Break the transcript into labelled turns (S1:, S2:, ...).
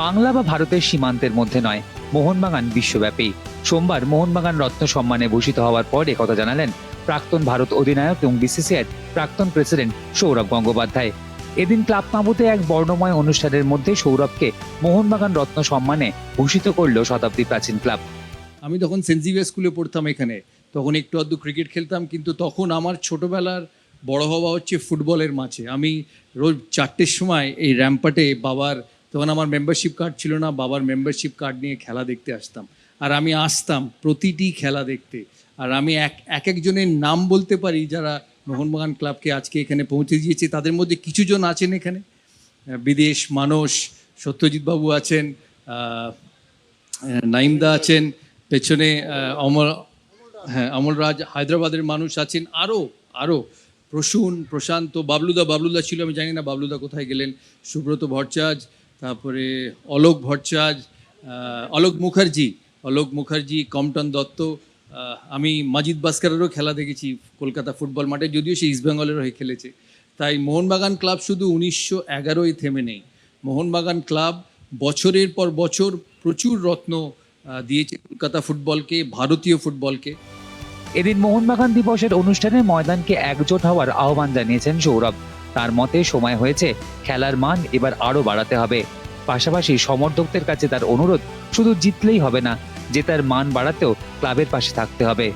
S1: বাংলা বা ভারতের সীমান্তের মধ্যে নয়, মোহনবাগান বিশ্বব্যাপী। সোমবার মোহনবাগান রত্ন সম্মানে ভূষিত হওয়ার পর একথা জানালেন প্রাক্তন ভারত অধিনায়ক এবং বিসিসিআইয়ের প্রাক্তন প্রেসিডেন্ট সৌরভ গঙ্গোপাধ্যায়। এদিন ক্লাব তাঁবুতে এক বর্ণময় অনুষ্ঠানের মধ্যে সৌরভকে মোহনবাগান রত্ন সম্মানে ভূষিত করল শতাব্দী প্রাচীন ক্লাব।
S2: আমি তখন সেন্ট জেভিয়ার স্কুলে পড়তাম এখানে, তখন একটু আধটু ক্রিকেট খেলতাম, কিন্তু তখন আমার ছোটবেলার বড় হওয়া হচ্ছে ফুটবলের মাঝে। আমি রোজ চারটের সময় এই র্যাম্পাটে বাবার তখন আমার মেম্বারশিপ কার্ড ছিল না, বাবার মেম্বারশিপ কার্ড নিয়ে খেলা দেখতে আসতাম। আর আমি আসতাম প্রতিটি খেলা দেখতে। আর আমি এক এক একজনের নাম বলতে পারি যারা মোহনবাগান ক্লাবকে আজকে এখানে পৌঁছে দিয়েছে, তাদের মধ্যে কিছু জন আছেন এখানে। বিদেশ মানস, সত্যজিৎ বাবু আছেন নাইমদা আছেন, পেছনে অমর হ্যাঁ অমলরাজ হায়দ্রাবাদের মানুষ আছেন আরও আরও প্রসূন, প্রশান্ত, বাবলুদা বাবলুদা ছিল, আমি জানি না বাবলুদা কোথায় গেলেন, সুব্রত ভট্টাচার্য তারপরে অলোক ভট্টাচার্য অলোক মুখার্জি অলোক মুখার্জি, কমটন দত্ত আমি মাজিদ বাস্কারেরও খেলা দেখেছি কলকাতা ফুটবল মাঠে, যদিও সে ইস্টবেঙ্গলের হয়ে খেলেছে। তাই মোহনবাগান ক্লাব শুধু উনিশশো এগারোয় থেমে নেই। মোহনবাগান ক্লাব বছরের পর বছর প্রচুর রত্ন দিয়েছে কলকাতা ফুটবলকে, ভারতীয় ফুটবলকে।
S1: এদিন মোহনবাগান দিবসের অনুষ্ঠানে ময়দানকে একজোট হওয়ার আহ্বান জানিয়েছেন সৌরভ। তার মতে, সময় হয়েছে, খেলার মান এবার আরও বাড়াতে হবে। পাশাপাশি সমর্থকদের কাছে তার অনুরোধ, শুধু জিতলেই হবে না, জেতার মান বাড়াতেও ক্লাবের পাশে থাকতে হবে।